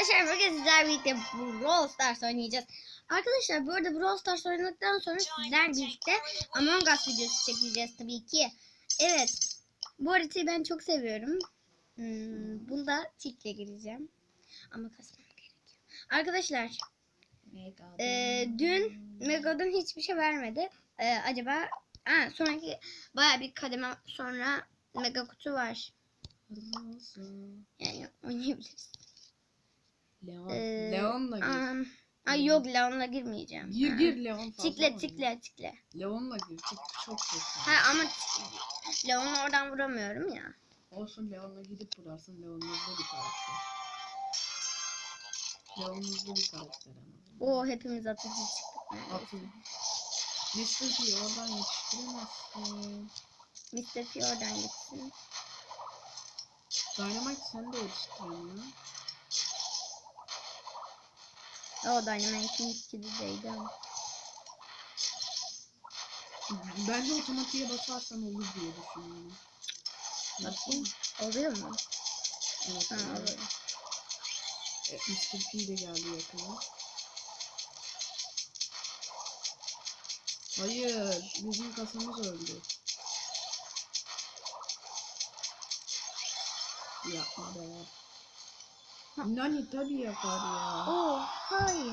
Arkadaşlar bugün sizlerle birlikte Brawl Stars oynayacağız. Arkadaşlar bu arada Brawl Stars oynadıktan sonra sizlerle birlikte Among Us videosu çekeceğiz tabii ki. Evet. Bu haritayı ben çok seviyorum. Hmm, bunda tikle gireceğim. Ama kasmam gerekiyor. Arkadaşlar e, dün Megadan hiçbir şey vermedi. E, acaba ha, sonraki baya bir kademe sonra Mega kutu var. Yani oynayabiliriz. Leon. Ee, Leon'la gir. am, ay yok Leon'la girmeyeceğim. Gir gir Leon fazla Tikle tikle tikle. Leon'la gir. Çok çok kötü. Ha ama Leon'u oradan vuramıyorum ya. Olsun Leon'la gidip vurarsın. Leon hızlı bir karakter. Leon hızlı bir karakter ama. O hepimiz atıcı çıktık. Atın. Mr. P oradan yetiştiremezsin. Mr. P oradan gitsin. Dynamite sen de yetiştiremiyorsun. O Dynamite'in ikidideydi ama. Bence otomatiğe basarsan olur diye düşünüyorum. Bakayım. Oluyor mu? Evet. Ha oluyor. E, Mr. P de geldi yakına. Hayır, bizim kasamız öldü. Yapma be. Nani tabii yapar ya. Oo hayır.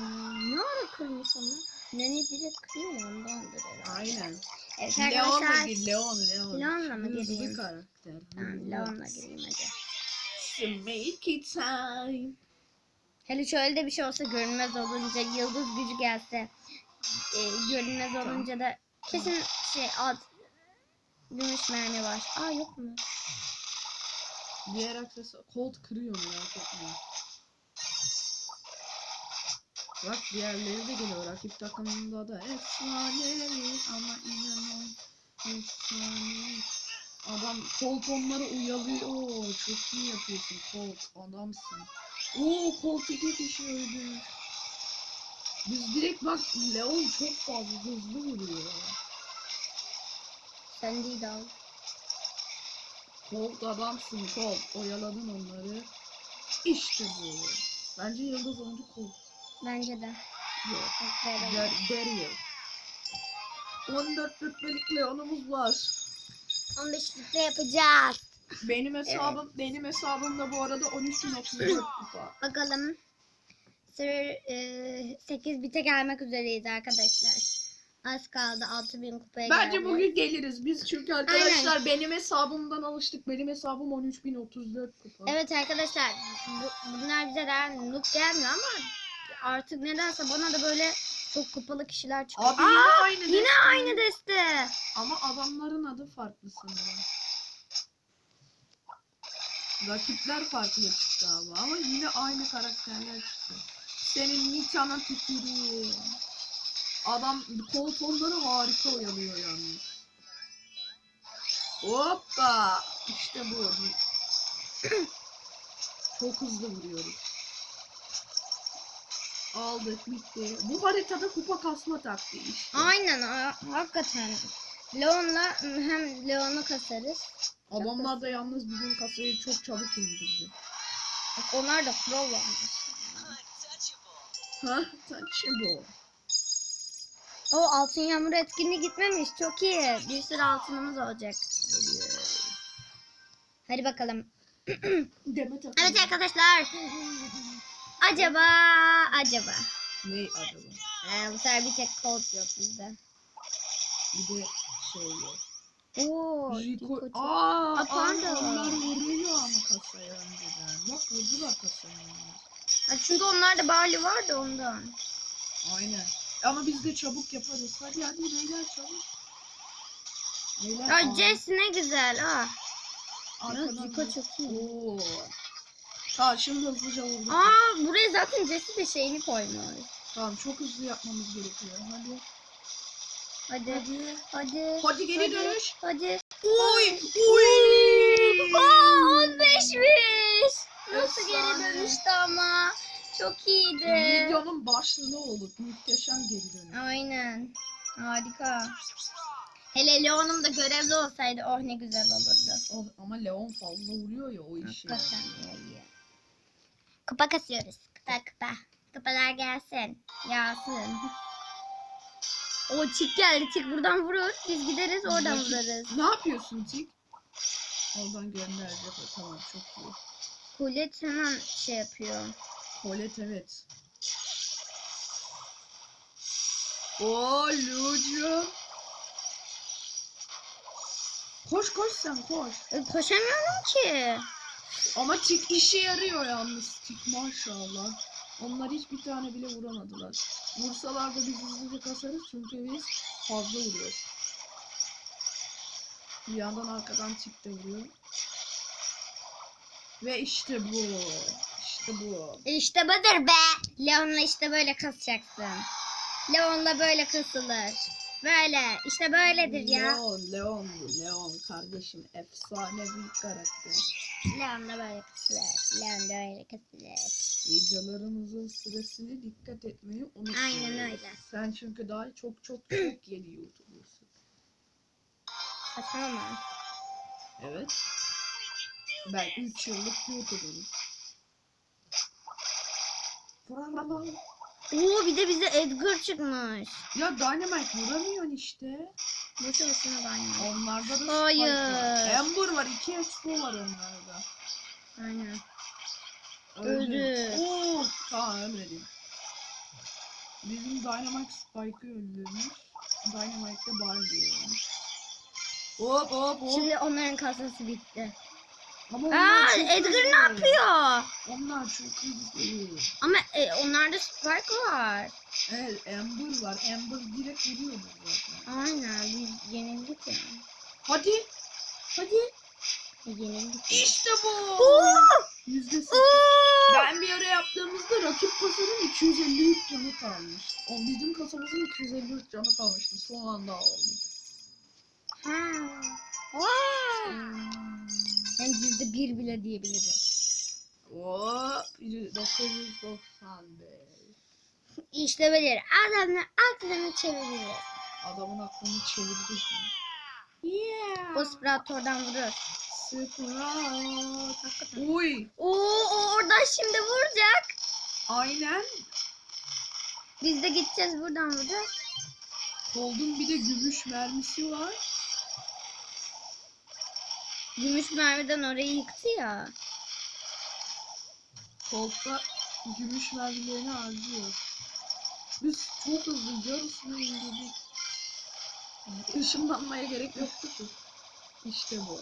Ne ara kırmış onu? Nani direkt kırıyor ya, ondandır herhalde. Aynen. Evet Leon'la gir, Leon, Leon. Leon'la mı Hızlı gireyim? karakter. Tamam Leon'la gireyim hadi. Make it time. Hele şöyle de bir şey olsa görünmez olunca yıldız gücü gelse e, görünmez olunca da kesin şey alt gümüş mermi var. Aa yok mu? Diğer aksesuar Colt kırıyor merak etme. Bak diğerleri de geliyor. Rakip takımında da efsanevi ama inanın efsane. Adam Colt onları uyalıyor. Çok iyi yapıyorsun Colt. Adamsın. Oo Colt iki kişi öldü. Biz direkt bak Leon çok fazla hızlı vuruyor. Sen değil al. Colt adamsın Colt. Oyaladın onları. İşte bu. Bence yıldız oyuncu Colt. Bence de. Yok. Der, Daryl. 14 rütbelik Leon'umuz var. 15 litre yapacağız. Benim hesabım benim hesabımda bu arada 13.34 kupa. Bakalım. Sır e, 8 bite gelmek üzereyiz arkadaşlar. Az kaldı 6000 kupaya Bence geldi. bugün geliriz biz çünkü arkadaşlar benim hesabımdan alıştık. Benim hesabım 13.034 kupa. Evet arkadaşlar bu, bunlar bize daha noob gelmiyor ama artık nedense bana da böyle çok kupalı kişiler çıkıyor. Abi Aa, yine aynı yine deste. aynı deste. Ama adamların adı farklı sanırım. Rakipler farklı çıktı ama ama yine aynı karakterler çıktı. Senin Nita'nın tükürüğü. Adam koltonları harika oyalıyor yalnız. Hoppa! İşte bu. Çok hızlı vuruyoruz. Aldık bitti. Bu haritada kupa kasma taktiği işte. Aynen ha- hakikaten. Leon'la hem Leon'u kasarız. Adamlar da yalnız bizim kasayı çok çabuk indirdi. Bak onlar da pro olmuş. Ha? Touchable. O altın yağmur etkinliği gitmemiş. Çok iyi. Bir sürü altınımız olacak. Hadi bakalım. Evet arkadaşlar. Acaba acaba. Ne acaba? Ee, bu sefer bir tek Colt yok bizde. Bir de şey yok. Oo, Rico... Aa, pardon. onlar vuruyor ama kasaya önceden. Bak vurdular kasaya. Ha, çünkü onlarda Barley var da ondan. Aynen. Ama biz de çabuk yaparız. Hadi hadi beyler çabuk. Beyler aa, Jess ne güzel ha. arkadan- Rico çok iyi. Oo. Tamam şimdi hızlıca vurduk. Aa buraya zaten Jess'i de şeyini koymuş. Tamam çok hızlı yapmamız gerekiyor. Hadi. Hadi. Hadi. Hadi. Hadi geri dönüş. Hadi. Oy! Oy! Aa 15'miş. Nasıl geri dönüştü ama. Çok iyiydi. Videonun başlığı olduk. Muhteşem geri dönüş. Aynen. Harika. Hele Leon'um da görevli olsaydı oh ne güzel olurdu. Oh, ama Leon fazla vuruyor ya o işi. Hakikaten iyi. Kupa kasıyoruz. Küpe küpe. Küpeler gelsin. Yağsın. O çik geldi. Çik buradan vurur. Biz gideriz oradan vurarız. Ne yapıyorsun Tik? Oradan gönderecek. Tamam çok iyi. Kulet hemen şey yapıyor. Kolet evet. Oo Lucu. Koş koş sen koş. E, koşamıyorum ki. Ama tik işe yarıyor yalnız tik maşallah. Onlar hiçbir tane bile vuramadılar. Vursalar da biz hızlıca kasarız çünkü biz fazla vuruyoruz. Bir yandan arkadan tik de vuruyor. Ve işte bu. İşte bu. İşte budur be. Leon'la işte böyle kasacaksın. Leon'la böyle kasılır. Böyle. İşte böyledir ya. Leon, Leon. Leon kardeşim efsane bir karakter. Leon'la böyle kasılır. Leon'la böyle kasılır. Videolarımızın süresine dikkat etmeyi unutmayın. Aynen öyle. Sen çünkü daha çok çok çok yeni YouTuber'sın. Saçmalama. Evet. Ben 3 yıllık YouTuber'ım. Oo bir de bize Edgar çıkmış. Ya Dynamite vuramıyorsun işte. Boşuna banyo. Onlarda da Hayır. var. Amber var. 2 expo var onlarda. Aynen. Öldü. Oo, tamam ölmedim. Bizim Dynamite Spike'ı öldürmüş. Dynamite de Barbie'yi öldürmüş. Hop hop hop. Şimdi onların kasası bitti. Ama Aa Edgar ne yapıyor? Onlar çok hızlı. Ama e, onlarda Spike var. Evet Amber var. Amber direkt vuruyordu zaten. Aynen biz yenildik ya. Hadi. Hadi. Yenildik. ya. İşte bu. Oo! Yüzde sekiz. Ben bir ara yaptığımızda rakip kasanın 253 canı kalmış. O bizim kasamızın 253 canı kalmıştı. Son anda aldım. Ha. Aa! Yani yüzde bir bile diyebiliriz. Hop. 995. İşte böyle adamlar aklını çeviririz. Adamın aklını çevirdiniz mi? Yeah. O Sprator'dan vurur. Sprat. Uy. Oo o oradan şimdi vuracak. Aynen. Biz de gideceğiz buradan vuracağız. Cold'un bir de gümüş mermisi var. Gümüş mermiden orayı yıktı ya. Cold'da gümüş mermilerini harcıyor. Biz çok hızlı yarısını indirdik. Işınlanmaya gerek yoktu ki. İşte bu.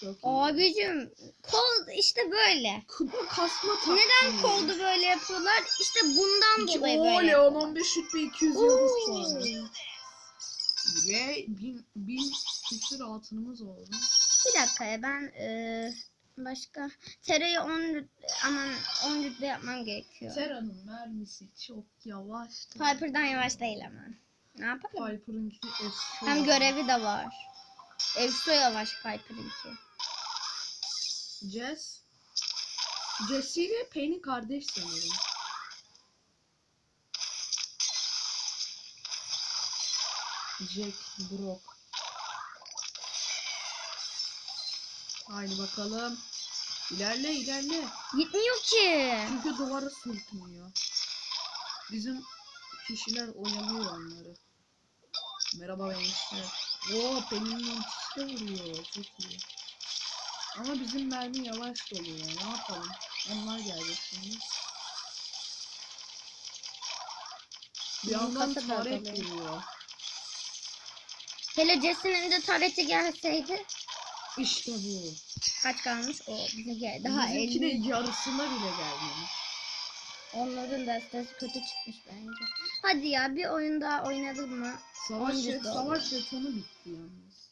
Çok iyi. Abicim kol işte böyle. Kupa kasma taktiği. Neden koldu böyle yapıyorlar? İşte bundan İki, dolayı böyle. Leon 15 şut ve 200 yıldız puanı. Ve 1000 bin küsür altınımız oldu. Bir dakika ya ben eee, başka Tera'yı 10 rüt- aman 10 rütbe yapmam gerekiyor. Sera'nın mermisi çok yavaştı. Piper'dan yavaş değil ama. Ne yapalım? Piper'ınki efsane. Hem görevi de var. Efso yavaş Piper'ınki. Jess. Jessie ile Penny kardeş sanırım. Jack, Brock. Haydi bakalım. İlerle ilerle. Gitmiyor ki. Çünkü duvara sürtünüyor. Bizim kişiler oyalıyor onları. Merhaba gençler. Oo Penny'nin ultisi de vuruyor. Çok iyi. Ama bizim mermi yavaş doluyor. Ne yapalım? Onlar gelecek şimdi. Bir yandan taret vuruyor. Hele Jesse'nin de tareti gelseydi. İşte bu. Kaç kalmış? O bize gel. Daha Bizimki de 50. yarısına bile gelmemiş. Onların da sitesi kötü çıkmış bence. Hadi ya bir oyun daha oynadık mı? Savaş, da savaş jetonu bitti yalnız.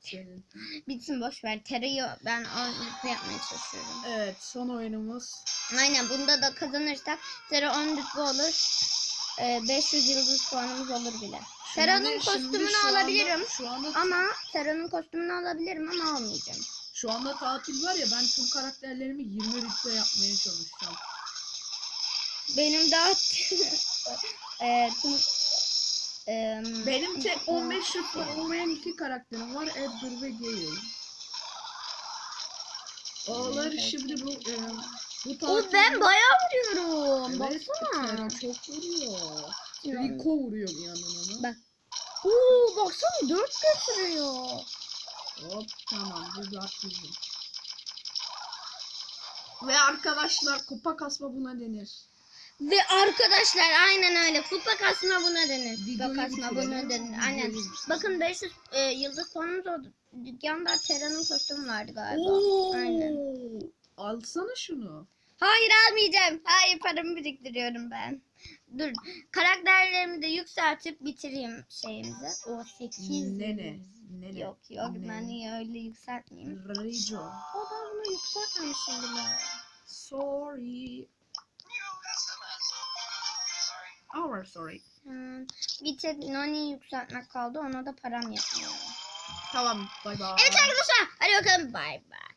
Senin. Bitsin boş ver. Tera'yı ben on yapmaya çalışıyorum. Evet son oyunumuz. Aynen bunda da kazanırsak Tera 10 rütbe olur. Ee, 500 yıldız puanımız olur bile. Şimdi kostümünü şu anda- alabilirim. Şu anda Ama Tera'nın kostümünü alabilirim ama almayacağım. Şu anda tatil var ya ben tüm karakterlerimi 20 rütbe yapmaya çalışacağım. Benim daha e, tüm, e, Benim tek 15 rütbe olmayan iki karakterim var Edgar ve Gale. Ağlar şimdi bu e, Bu O tatil- ben bayağı vuruyorum. Evet, Baksana. Çok vuruyor. Rico vuruyor bir yandan ama. Bak. Oo baksana dört götürüyor. Hop tamam bu bizim. Ve arkadaşlar kupa kasma buna denir. Ve arkadaşlar aynen öyle. Kupa kasma buna denir. Kupa Videoyu kasma buna denir. Aynen. Videoyu bitirelim. Bakın 500 e, yıldız puanımız oldu. Dükkanda Terra'nın kostümü vardı galiba. Oo. Aynen. Alsana şunu. Hayır almayacağım. Hayır paramı biriktiriyorum ben. Dur. Karakterlerimi de yükseltip bitireyim şeyimizi. O 8. Nene. Nene. Yok yok Nene. ben niye öyle yükseltmeyeyim. Rico. O da bunu yükseltmemişim bile. Sorry. Our sorry. Hmm, bir tek Noni'yi yükseltmek kaldı. Ona da param yetmiyor. Tamam. Bay bay. Evet arkadaşlar. Hadi bakalım. Bay bay.